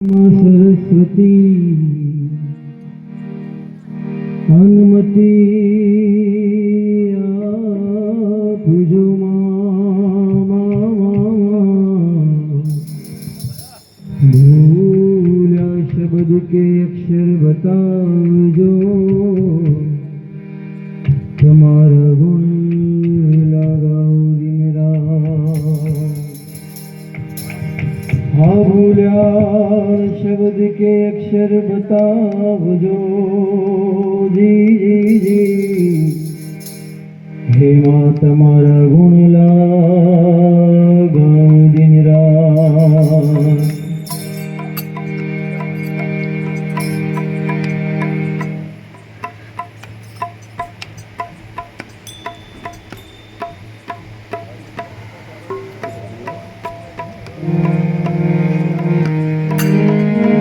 સરસ્વતી હનુમતી. નજર બતાવજો. જી જી જી. હેમાં તમારા ગુણ લાગા દિન રાત Música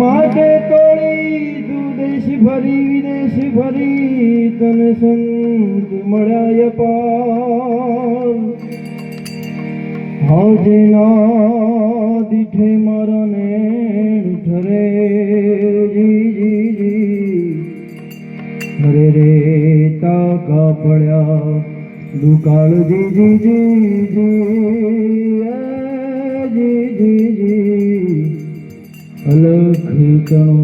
માટે તોડી તું દેશ ભરી વિદેશ ભરી તને સંત મળાય પાર. હજે ના દીઠે મરને ઠરે જી જી જી. અરે રે તાકા પડ્યા દુકાળ, જી જી જી જી. Go.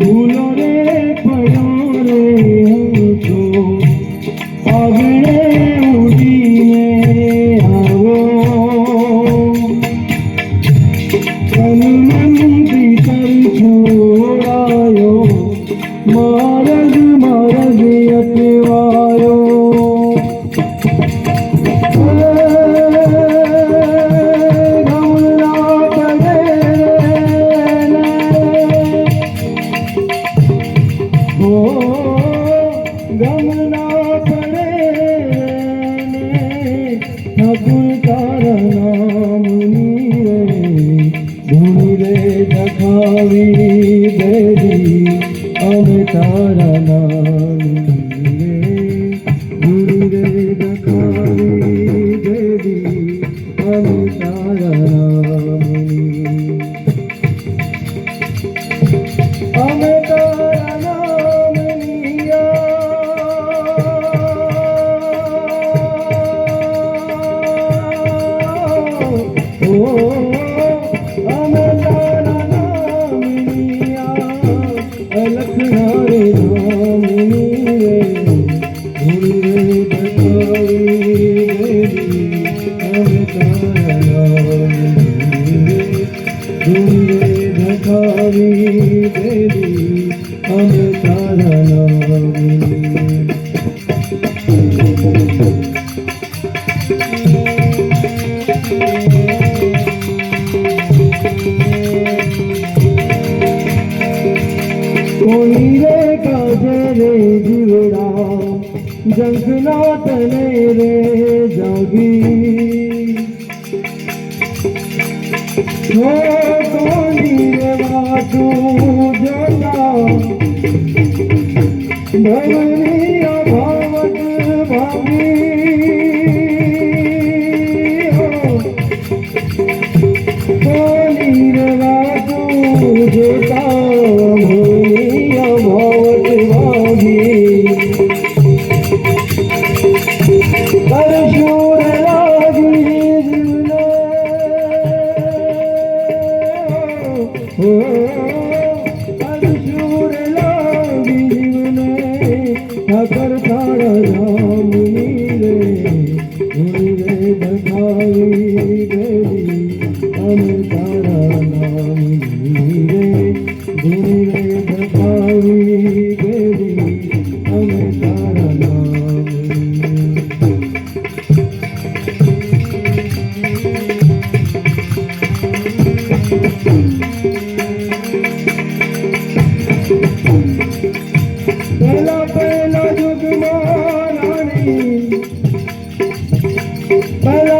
ভুল Okay. Oh, to God.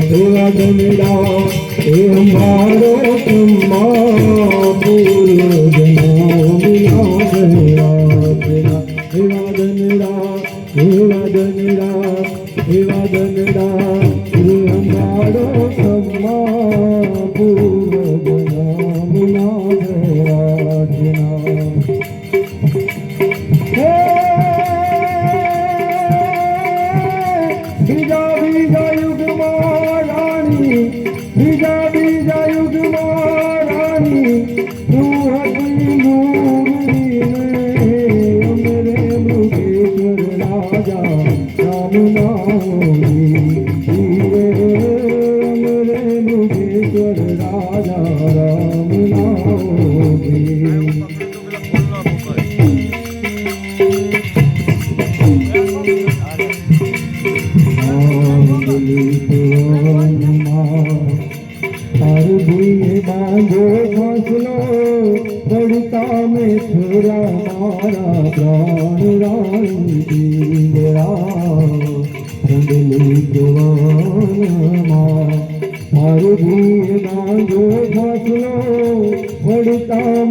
ભોળા ગમેડા એ અમારો તમે મારા પ્રાણ રાણી પીંગળા રંગલી જવાનમાં મારું ભૂલ બાંધો ફસલો પડતા